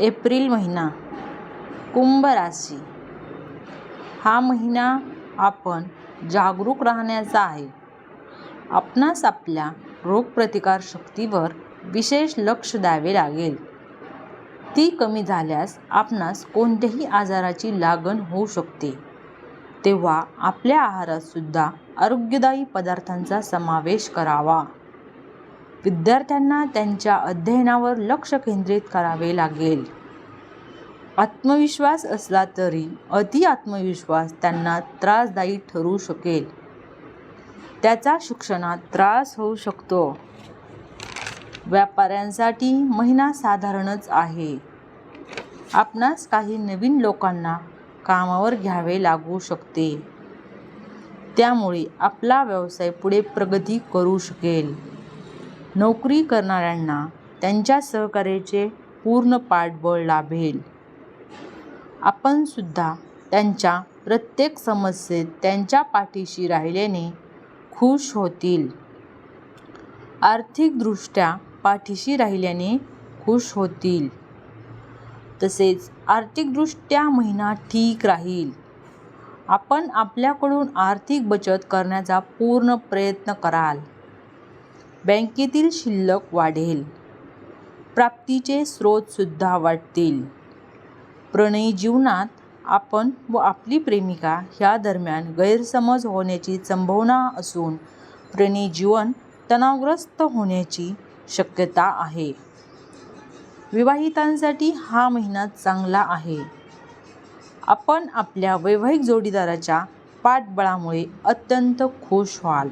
April महिना कुंभ राशी. हा महिना आपण जागरूक राहण्याचा आहे. आपणास आपल्या रोगप्रतिकारशक्तीवर विशेष लक्ष द्यावे लागेल. ती कमी झाल्यास आपणास कोणत्याही आजाराची लागण होऊ शकते. तेव्हा आपल्या आहारातसुद्धा आरोग्यदायी पदार्थांचा समावेश करावा. विद्यार्थ्यांना त्यांच्या अध्ययनावर लक्ष केंद्रित करावे लागेल. आत्मविश्वास असला तरी अति आत्मविश्वास त्यांना त्रासदायी ठरू शकेल. त्याचा शिक्षणात त्रास होऊ शकतो. व्यापाऱ्यांसाठी महिना साधारणच आहे. आपणास काही नवीन लोकांना कामावर घ्यावे लागू शकते. त्यामुळे आपला व्यवसाय पुढे प्रगती करू शकेल. नोकरी करणाऱ्यांना त्यांच्या सहकार्याचे पूर्ण पाठबळ लाभेल. आपण सुद्धा त्यांच्या प्रत्येक समस्येत त्यांच्या पाठीशी राहिल्याने खुश होतील. आर्थिकदृष्ट्या पाठीशी राहिल्याने खुश होतील. तसेच आर्थिकदृष्ट्या महिना ठीक राहील. आपण आपल्याकडून आर्थिक बचत करण्याचा पूर्ण प्रयत्न कराल. बँकेतील शिल्लक वाढेल. प्राप्तीचे स्रोतसुद्धा वाढतील. प्रणयी जीवनात आपण व आपली प्रेमिका ह्या दरम्यान गैरसमज होण्याची संभावना असून प्रणयी जीवन तणावग्रस्त होण्याची शक्यता आहे. विवाहितांसाठी हा महिना चांगला आहे. आपण आपल्या वैवाहिक जोडीदाराच्या पाठबळामुळे अत्यंत खुश व्हाल.